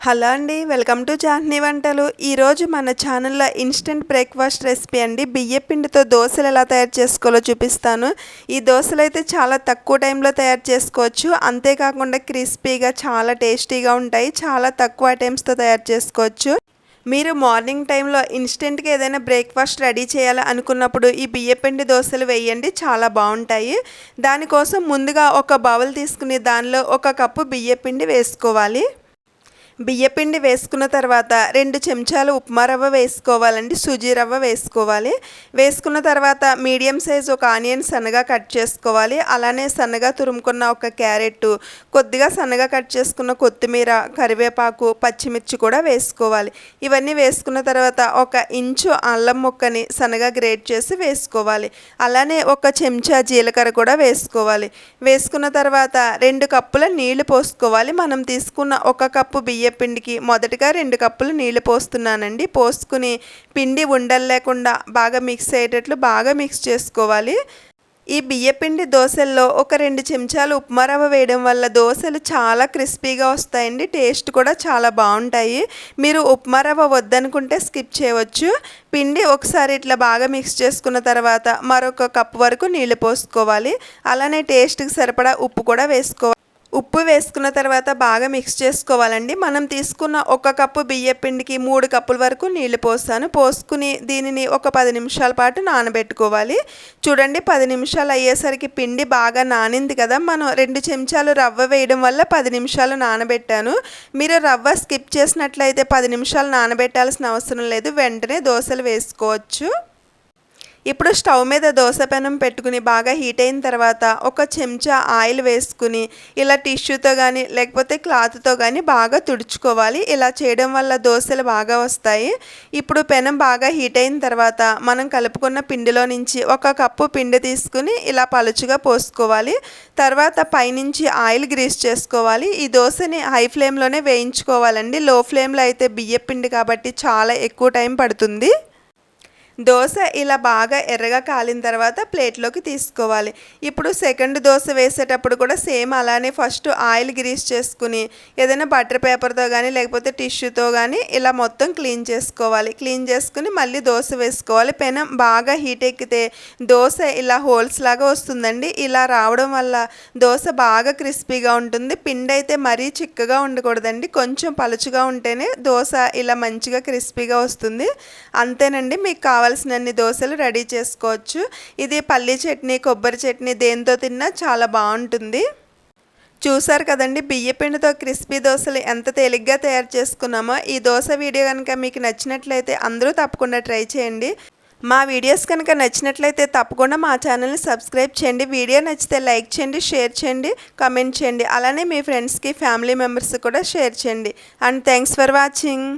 Hello అండి welcome to జాహ్నీ వంటలు. ఈరోజు మన ఛానల్లో ఇన్స్టెంట్ బ్రేక్ఫాస్ట్ రెసిపీ అండి. బియ్యపిండితో దోశలు ఎలా తయారు చేసుకోవాలో చూపిస్తాను. ఈ దోశలు అయితే చాలా తక్కువ టైంలో తయారు చేసుకోవచ్చు. అంతేకాకుండా క్రిస్పీగా చాలా టేస్టీగా ఉంటాయి. చాలా తక్కువ ఐటమ్స్తో తయారు చేసుకోవచ్చు. మీరు మార్నింగ్ టైంలో ఇన్స్టెంట్గా ఏదైనా బ్రేక్ఫాస్ట్ రెడీ చేయాలి అనుకున్నప్పుడు ఈ బియ్యపిండి దోశలు వేయండి. చాలా బాగుంటాయి. దానికోసం ముందుగా ఒక బౌల్ తీసుకుని దానిలో ఒక కప్పు బియ్యపిండి వేసుకోవాలి. బియ్యపిండి వేసుకున్న తర్వాత రెండు చెంచాలు ఉప్మా రవ్వ వేసుకోవాలండి సుజీ రవ్వ వేసుకోవాలి. వేసుకున్న తర్వాత మీడియం సైజ్ ఒక ఆనియన్ సన్నగా కట్ చేసుకోవాలి. అలానే సన్నగా తురుముకున్న ఒక క్యారెట్ కొద్దిగా సన్నగా కట్ చేసుకున్న కొత్తిమీర కరివేపాకు పచ్చిమిర్చి కూడా వేసుకోవాలి. ఇవన్నీ వేసుకున్న తర్వాత ఒక ఇంచు అల్లం ముక్కని సన్నగా గ్రేట్ చేసి వేసుకోవాలి. అలానే ఒక చెంచా జీలకర్ర కూడా వేసుకోవాలి. వేసుకున్న తర్వాత రెండు కప్పుల నీళ్ళు పోసుకోవాలి. మనం తీసుకున్న ఒక కప్పు బియ్యం పిండికి మొదటగా రెండు కప్పులు నీళ్ళు పోస్తున్నానండి. పోసుకుని పిండి ఉండలు లేకుండా బాగా మిక్స్ అయ్యేటట్లు బాగా మిక్స్ చేసుకోవాలి. ఈ బియ్యపిండి దోశల్లో ఒక రెండు చెంచాలు ఉప్మా రవ్వ వేయడం వల్ల దోశలు చాలా క్రిస్పీగా వస్తాయండి. టేస్ట్ కూడా చాలా బాగుంటాయి. మీరు ఉప్మా రవ్వ వద్దనుకుంటే స్కిప్ చేయవచ్చు. పిండి ఒకసారి ఇట్లా బాగా మిక్స్ చేసుకున్న తర్వాత మరొక కప్పు వరకు నీళ్ళు పోసుకోవాలి. అలానే టేస్ట్కి సరిపడా ఉప్పు కూడా వేసుకోవాలి. ఉప్పు వేసుకున్న తర్వాత బాగా మిక్స్ చేసుకోవాలండి. మనం తీసుకున్న ఒక కప్పు బియ్య పిండికి మూడు కప్పుల వరకు నీళ్ళు పోస్తాను. పోసుకుని దీనిని ఒక పది నిమిషాల పాటు నానబెట్టుకోవాలి. చూడండి పది నిమిషాలు అయ్యేసరికి పిండి బాగా నానింది కదా. మనం రెండు చెంచాలు రవ్వ వేయడం వల్ల పది నిమిషాలు నానబెట్టాను. మీరు రవ్వ స్కిప్ చేసినట్లయితే పది నిమిషాలు నానబెట్టాల్సిన అవసరం లేదు. వెంటనే దోశలు వేసుకోవచ్చు. ఇప్పుడు స్టవ్ మీద దోశ పెనం పెట్టుకుని బాగా హీట్ అయిన తర్వాత ఒక చెంచా ఆయిల్ వేసుకుని ఇలా టిష్యూతో కానీ లేకపోతే క్లాత్తో కానీ బాగా తుడుచుకోవాలి. ఇలా చేయడం వల్ల దోశలు బాగా వస్తాయి. ఇప్పుడు పెనం బాగా హీట్ అయిన తర్వాత మనం కలుపుకున్న పిండిలో నుంచి ఒక కప్పు పిండి తీసుకుని ఇలా పలుచుగా పోసుకోవాలి. తర్వాత పైనుంచి ఆయిల్ గ్రీస్ చేసుకోవాలి. ఈ దోశని హై ఫ్లేమ్లోనే వేయించుకోవాలండి. లో ఫ్లేమ్లో అయితే బియ్య పిండి కాబట్టి చాలా ఎక్కువ టైం పడుతుంది. దోశ ఇలా బాగా ఎర్రగా కాలిన తర్వాత ప్లేట్లోకి తీసుకోవాలి. ఇప్పుడు సెకండ్ దోశ వేసేటప్పుడు కూడా సేమ్ అలానే ఫస్ట్ ఆయిల్ గ్రీస్ చేసుకుని ఏదైనా బటర్ పేపర్తో కానీ లేకపోతే టిష్యూతో కానీ ఇలా మొత్తం క్లీన్ చేసుకోవాలి. క్లీన్ చేసుకుని మళ్ళీ దోశ వేసుకోవాలి. పెనం బాగా హీట్ ఎక్కితే దోశ ఇలా హోల్స్ లాగా వస్తుందండి. ఇలా రావడం వల్ల దోశ బాగా క్రిస్పీగా ఉంటుంది. పిండి అయితే మరీ చిక్కగా ఉండకూడదండి. కొంచెం పలుచుగా ఉంటేనే దోశ ఇలా మంచిగా క్రిస్పీగా వస్తుంది. అంతేనండి. మీకు కావాలి కావాల్సినన్ని దోశలు రెడీ చేసుకోవచ్చు. ఇది పల్లీ చట్నీ కొబ్బరి చట్నీ దేంతో తిన్నా చాలా బాగుంటుంది. చూసారు కదండి బియ్యపిండితో క్రిస్పీ దోశలు ఎంత తేలిగ్గా తయారు చేసుకున్నామో. ఈ దోశ వీడియో కనుక మీకు నచ్చినట్లయితే అందరూ తప్పకుండా ట్రై చేయండి. మా వీడియోస్ కనుక నచ్చినట్లయితే తప్పకుండా మా ఛానల్ని సబ్స్క్రైబ్ చేయండి. వీడియో నచ్చితే లైక్ చేయండి షేర్ చేయండి కమెంట్ చేయండి. అలానే మీ ఫ్రెండ్స్కి ఫ్యామిలీ మెంబర్స్ కూడా షేర్ చేయండి. And thanks for watching.